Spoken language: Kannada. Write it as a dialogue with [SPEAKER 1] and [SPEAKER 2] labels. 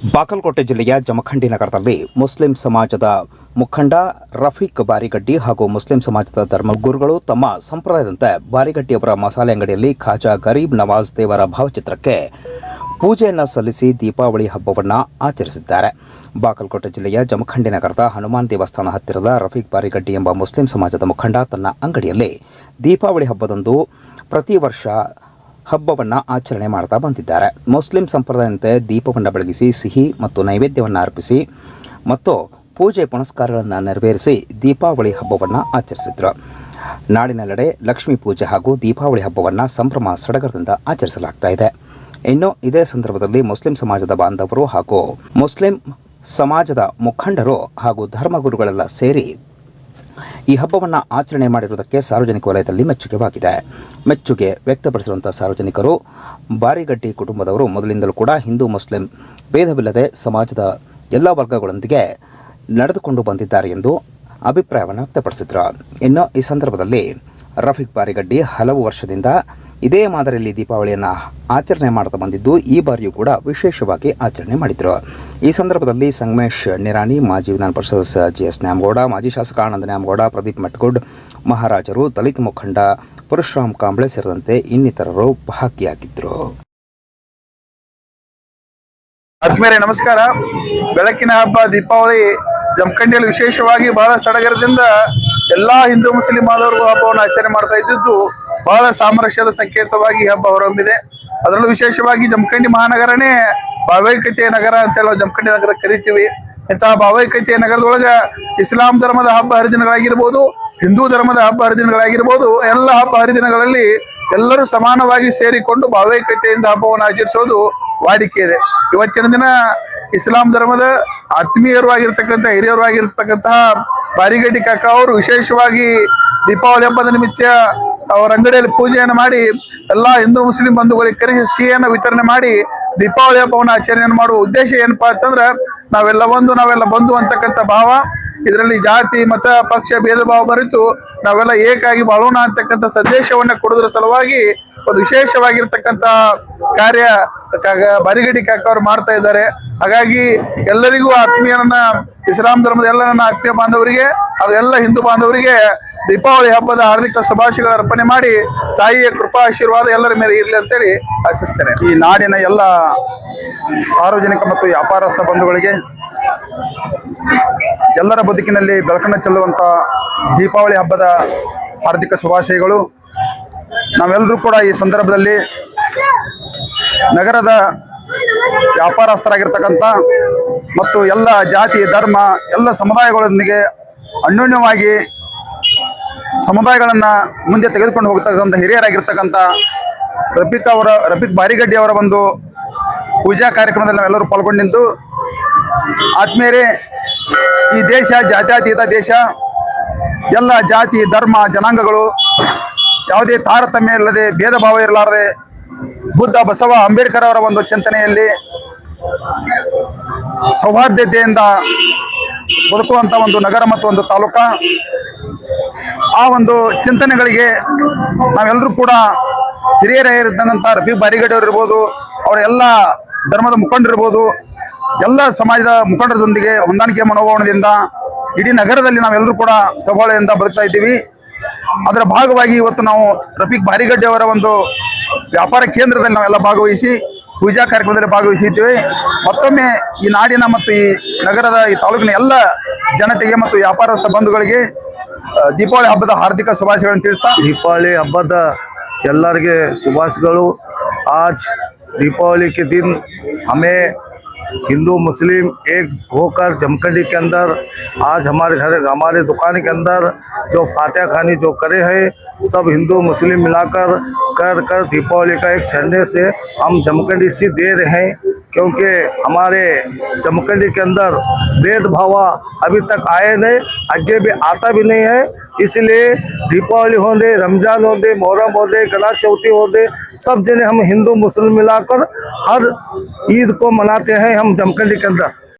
[SPEAKER 1] ಬಾಗಲಕೋಟೆ ಜಿಲ್ಲೆಯ ಜಮಖಂಡಿ ನಗರದಲ್ಲಿ ಮುಸ್ಲಿಂ ಸಮಾಜದ ಮುಖಂಡ ರಫೀಕ್ ಬಾರಿಗಡ್ಡಿ ಹಾಗೂ ಮುಸ್ಲಿಂ ಸಮಾಜದ ಧರ್ಮಗುರುಗಳು ತಮ್ಮ ಸಂಪ್ರದಾಯದಂತೆ ಬಾರಿಗಡ್ಡಿಯವರ ಮಸಾಲೆ ಅಂಗಡಿಯಲ್ಲಿ ಖಾಜಾ ಗರೀಬ್ ನವಾಜ್ ದೇವರ ಭಾವಚಿತ್ರಕ್ಕೆ ಪೂಜೆಯನ್ನು ಸಲ್ಲಿಸಿ ದೀಪಾವಳಿ ಹಬ್ಬವನ್ನು ಆಚರಿಸಿದ್ದಾರೆ. ಬಾಗಲಕೋಟೆ ಜಿಲ್ಲೆಯ ಜಮಖಂಡಿ ನಗರದ ಹನುಮಾನ್ ದೇವಸ್ಥಾನ ಹತ್ತಿರದ ರಫೀಕ್ ಬಾರಿಗಡ್ಡಿ ಎಂಬ ಮುಸ್ಲಿಂ ಸಮಾಜದ ಮುಖಂಡ ತನ್ನ ಅಂಗಡಿಯಲ್ಲಿ ದೀಪಾವಳಿ ಹಬ್ಬದಂದು ಪ್ರತಿ ವರ್ಷ ಹಬ್ಬವನ್ನ ಆಚರಣೆ ಮಾಡ್ತಾ ಬಂದಿದ್ದಾರೆ. ಮುಸ್ಲಿಂ ಸಂಪ್ರದಾಯದಂತೆ ದೀಪವನ್ನು ಬೆಳಗಿಸಿ, ಸಿಹಿ ಮತ್ತು ನೈವೇದ್ಯವನ್ನು ಅರ್ಪಿಸಿ, ಮತ್ತು ಪೂಜೆ ಪುನಸ್ಕಾರಗಳನ್ನು ನೆರವೇರಿಸಿ ದೀಪಾವಳಿ ಹಬ್ಬವನ್ನು ಆಚರಿಸಿದರು. ನಾಡಿನೆಲ್ಲೆಡೆ ಲಕ್ಷ್ಮೀ ಪೂಜೆ ಹಾಗೂ ದೀಪಾವಳಿ ಹಬ್ಬವನ್ನು ಸಂಭ್ರಮ ಸಡಗರದಿಂದ ಆಚರಿಸಲಾಗ್ತಾ ಇದೆ. ಇನ್ನು ಇದೇ ಸಂದರ್ಭದಲ್ಲಿ ಮುಸ್ಲಿಂ ಸಮಾಜದ ಬಾಂಧವರು ಹಾಗೂ ಮುಸ್ಲಿಂ ಸಮಾಜದ ಮುಖಂಡರು ಹಾಗೂ ಧರ್ಮಗುರುಗಳೆಲ್ಲ ಸೇರಿ ಈ ಹಬ್ಬವನ್ನು ಆಚರಣೆ ಮಾಡಿರುವುದಕ್ಕೆ ಸಾರ್ವಜನಿಕ ವಲಯದಲ್ಲಿ ಮೆಚ್ಚುಗೆವಾಗಿದೆ. ಮೆಚ್ಚುಗೆ ವ್ಯಕ್ತಪಡಿಸಿರುವಂಥ ಸಾರ್ವಜನಿಕರು ಬಾರಿಗಡ್ಡಿ ಕುಟುಂಬದವರು ಮೊದಲಿಂದಲೂ ಕೂಡ ಹಿಂದೂ, ಮುಸ್ಲಿಂ ಭೇದವಿಲ್ಲದೆ ಸಮಾಜದ ಎಲ್ಲ ವರ್ಗಗಳೊಂದಿಗೆ ನಡೆದುಕೊಂಡು ಬಂದಿದ್ದಾರೆ ಎಂದು ಅಭಿಪ್ರಾಯವನ್ನು ವ್ಯಕ್ತಪಡಿಸಿದರು. ಇನ್ನು ಈ ಸಂದರ್ಭದಲ್ಲಿ ರಫೀಕ್ ಬಾರಿಗಡ್ಡಿ ಹಲವು ವರ್ಷದಿಂದ ಇದೇ ಮಾದರಿಯಲ್ಲಿ ದೀಪಾವಳಿಯನ್ನು ಆಚರಣೆ ಮಾಡ್ತಾ ಬಂದಿದ್ದು, ಈ ಬಾರಿಯೂ ಕೂಡ ವಿಶೇಷವಾಗಿ ಆಚರಣೆ ಮಾಡಿದ್ರು. ಈ ಸಂದರ್ಭದಲ್ಲಿ ಸಂಗಮೇಶ್ ನಿರಾಣಿ, ಮಾಜಿ ವಿಧಾನ ಪರಿಷತ್ ಸದಸ್ಯ ಜಿ ಎಸ್ ನ್ಯಾಮಗೌಡ, ಮಾಜಿ ಶಾಸಕ ಆನಂದ ನ್ಯಾಮಗೌಡ, ಪ್ರದೀಪ್ ಮೆಟ್ಗುಡ್, ಮಹಾರಾಜರು, ದಲಿತ ಮುಖಂಡ ಪರಶುರಾಮ್ ಕಾಂಬ್ಳೆ ಸೇರಿದಂತೆ ಇನ್ನಿತರರು ಭಾಗಿಯಾಗಿದ್ದರು
[SPEAKER 2] ಅಜ್ಮೇರೆ, ನಮಸ್ಕಾರ. ಬೆಳಕಿನ ಹಬ್ಬ, ದೀಪಾವಳಿ ಜಮಖಂಡಿಯಲ್ಲಿ ವಿಶೇಷವಾಗಿ ಬಹಳ ಸಡಗರದಿಂದ ಎಲ್ಲಾ ಹಿಂದೂ ಮುಸ್ಲಿಂ ಬಾಂಧವರು ಹಬ್ಬವನ್ನು ಆಚರಣೆ ಮಾಡ್ತಾ ಇದ್ದಿದ್ದು ಬಹಳ ಸಾಮರಸ್ಯದ ಸಂಕೇತವಾಗಿ ಹಬ್ಬ ಹೊರಹೊಮ್ಮಿದೆ. ಅದರಲ್ಲೂ ವಿಶೇಷವಾಗಿ ಜಮಖಂಡಿ ಮಹಾನಗರನೇ ಭಾವೈಕ್ಯತೆಯ ನಗರ ಅಂತ ಹೇಳೋ ಜಮಖಂಡಿ ನಗರ ಕರಿತೀವಿ. ಇಂತಹ ಭಾವೈಕ್ಯತೆಯ ನಗರದೊಳಗ ಇಸ್ಲಾಂ ಧರ್ಮದ ಹಬ್ಬ ಹರಿದಿನಗಳಾಗಿರ್ಬೋದು, ಹಿಂದೂ ಧರ್ಮದ ಹಬ್ಬ ಹರಿದಿನಗಳಾಗಿರ್ಬೋದು, ಎಲ್ಲ ಹಬ್ಬ ಹರಿದಿನಗಳಲ್ಲಿ ಎಲ್ಲರೂ ಸಮಾನವಾಗಿ ಸೇರಿಕೊಂಡು ಭಾವೈಕ್ಯತೆಯಿಂದ ಹಬ್ಬವನ್ನು ಆಚರಿಸೋದು ವಾಡಿಕೆ ಇದೆ. ಇವತ್ತಿನ ದಿನ ಇಸ್ಲಾಂ ಧರ್ಮದ ಆತ್ಮೀಯರು ಆಗಿರ್ತಕ್ಕಂಥ ಹಿರಿಯರು ಆಗಿರ್ತಕ್ಕಂತಹ ಬಾರಿಗಡ್ಡಿ ಕಾಕ ಅವರು ವಿಶೇಷವಾಗಿ ದೀಪಾವಳಿ ಹಬ್ಬದ ನಿಮಿತ್ತ ಅವರ ಅಂಗಡಿಯಲ್ಲಿ ಪೂಜೆಯನ್ನು ಮಾಡಿ ಎಲ್ಲಾ ಹಿಂದೂ ಮುಸ್ಲಿಂ ಬಂಧುಗಳಿಗೆ ಕರೆಸಿ ಸಿಹಿಯನ್ನು ವಿತರಣೆ ಮಾಡಿ ದೀಪಾವಳಿ ಹಬ್ಬವನ್ನು ಆಚರಣೆ ಮಾಡುವ ಉದ್ದೇಶ ಏನಪ್ಪಾ ಅಂತಂದ್ರೆ ನಾವೆಲ್ಲ ಒಂದು ನಾವೆಲ್ಲ ಬಂಧು ಅಂತಕ್ಕಂಥ ಭಾವ. ಇದರಲ್ಲಿ ಜಾತಿ, ಮತ, ಪಕ್ಷ ಭೇದ ಭಾವ ಬರಿತು ನಾವೆಲ್ಲ ಏಕಾಗಿ ಬಾಳೋಣ ಅಂತಕ್ಕಂಥ ಸಂದೇಶವನ್ನು ಕೊಡೋದ್ರ ಸಲುವಾಗಿ ಒಂದು ವಿಶೇಷವಾಗಿರ್ತಕ್ಕಂಥ ಕಾರ್ಯ ಬರಿಗಡಿ ಕಾಕ ಅವರು ಮಾಡ್ತಾ ಇದ್ದಾರೆ. ಹಾಗಾಗಿ ಎಲ್ಲರಿಗೂ ಆತ್ಮೀಯನನ್ನ ಇಸ್ಲಾಂ ಧರ್ಮದ ಎಲ್ಲ ನನ್ನ ಆತ್ಮೀಯ ಬಾಂಧವರಿಗೆ ಅದು ಎಲ್ಲ ಹಿಂದೂ ಬಾಂಧವರಿಗೆ ದೀಪಾವಳಿ ಹಬ್ಬದ ಹಾರ್ದಿಕ ಶುಭಾಶಯಗಳ ಅರ್ಪಣೆ ಮಾಡಿ ತಾಯಿಯ ಕೃಪಾ ಆಶೀರ್ವಾದ ಎಲ್ಲರ ಮೇಲೆ ಇರಲಿ ಅಂತೇಳಿ ಆಶಿಸ್ತೇನೆ.
[SPEAKER 3] ಈ ನಾಡಿನ ಎಲ್ಲ ಸಾರ್ವಜನಿಕ ಮತ್ತು ವ್ಯಾಪಾರಸ್ಥ ಬಂಧುಗಳಿಗೆ ಎಲ್ಲರ ಬದುಕಿನಲ್ಲಿ ಬೆಳಕನ್ನು ಚೆಲ್ಲುವಂಥ ದೀಪಾವಳಿ ಹಬ್ಬದ ಹಾರ್ದಿಕ ಶುಭಾಶಯಗಳು. ನಾವೆಲ್ಲರೂ ಕೂಡ ಈ ಸಂದರ್ಭದಲ್ಲಿ ನಗರದ ವ್ಯಾಪಾರಸ್ಥರಾಗಿರ್ತಕ್ಕಂಥ ಮತ್ತು ಎಲ್ಲ ಜಾತಿ, ಧರ್ಮ, ಎಲ್ಲ ಸಮುದಾಯಗಳೊಂದಿಗೆ ಅನ್ಯೋನ್ಯವಾಗಿ ಸಮುದಾಯಗಳನ್ನು ಮುಂದೆ ತೆಗೆದುಕೊಂಡು ಹೋಗ್ತಕ್ಕಂಥ ಹಿರಿಯರಾಗಿರ್ತಕ್ಕಂಥ ರಫೀಕ್ ಅವರ, ರಫೀಕ್ ಬಾರಿಗಡ್ಡಿ ಅವರ ಒಂದು ಪೂಜಾ ಕಾರ್ಯಕ್ರಮದಲ್ಲಿ ನಾವೆಲ್ಲರೂ ಪಾಲ್ಗೊಂಡಿದ್ದು. ಆತ್ಮೀಯರೇ ಈ ದೇಶ, ಜಾತ್ಯತೀತ ದೇಶ, ಎಲ್ಲ ಜಾತಿ, ಧರ್ಮ, ಜನಾಂಗಗಳು ಯಾವುದೇ ತಾರತಮ್ಯ ಇಲ್ಲದೆ, ಭೇದ ಭಾವ ಇರಲಾರದೆ ಬುದ್ಧ, ಬಸವ, ಅಂಬೇಡ್ಕರ್ ಅವರ ಒಂದು ಚಿಂತನೆಯಲ್ಲಿ ಸೌಹಾರ್ದತೆಯಿಂದ ಬದುಕುವಂತ ಒಂದು ನಗರ ಮತ್ತು ಒಂದು ತಾಲೂಕ. ಆ ಒಂದು ಚಿಂತನೆಗಳಿಗೆ ನಾವೆಲ್ಲರೂ ಕೂಡ ಹಿರಿಯರಾಗಿರ್ತಕ್ಕಂಥ ರಫಿ ಬಾರಿಗಡ್ಡಿ ಅವರು ಇರ್ಬೋದು, ಅವರ ಎಲ್ಲ ಧರ್ಮದ ಮುಖಂಡರಿರ್ಬೋದು ಎಲ್ಲ ಸಮಾಜದ ಮುಖಂಡರದೊಂದಿಗೆ ಹೊಂದಾಣಿಕೆ ಮನೋಭಾವನದಿಂದ ಇಡೀ ನಗರದಲ್ಲಿ ನಾವೆಲ್ಲರೂ ಕೂಡ ಸವಾಳೆಯಿಂದ ಬದುಕ್ತಾ ಇದ್ದೀವಿ. ಅದರ ಭಾಗವಾಗಿ ಇವತ್ತು ನಾವು ರಫೀಕ್ ಬಾರಿಗಡ್ಡಿ ಅವರ ಒಂದು ವ್ಯಾಪಾರ ಕೇಂದ್ರದಲ್ಲಿ ನಾವೆಲ್ಲ ಭಾಗವಹಿಸಿ ಪೂಜಾ ಕಾರ್ಯಕ್ರಮದಲ್ಲಿ ಭಾಗವಹಿಸಿದ್ದೀವಿ ಮತ್ತೊಮ್ಮೆ ಈ ನಾಡಿನ ಮತ್ತು ಈ ನಗರದ ಈ ತಾಲೂಕಿನ ಎಲ್ಲ ಜನತೆಗೆ ಮತ್ತು ವ್ಯಾಪಾರಸ್ಥ ಬಂಧುಗಳಿಗೆ ಆ, ದೀಪಾವಳಿ ಹಬ್ಬದ ಹಾರ್ದಿಕ ಶುಭಾಶಯಗಳನ್ನು ತಿಳಿಸ್ತಾ
[SPEAKER 4] दीपावली हब्बद ಎಲ್ಲರಿಗೆ ಶುಭಾಶಯಗಳು आज दीपावली के दिन हमें हिंदू, मुस्लिम एक होकर जमखंडी के अंदर, आज हमारे घर, हमारे दुकान के अंदर जो फातह खानी जो करे हैं, सब हिंदू, मुस्लिम मिलाकर कर कर दीपावली का एक संदेश से हम जमखंडी से दे रहे हैं, क्योंकि हमारे जमखंडी के अंदर भेदभाव अभी तक आए नहीं, आगे भी आता भी नहीं है इसलिए दीपावली हो दे रमज़ान होंदे, मोहरम हो दे गला चौथी होंदे, सब जने हम हिंदू, मुस्लिम मिलाकर हर ईद को मनाते हैं हम जमखंडी के अंदर।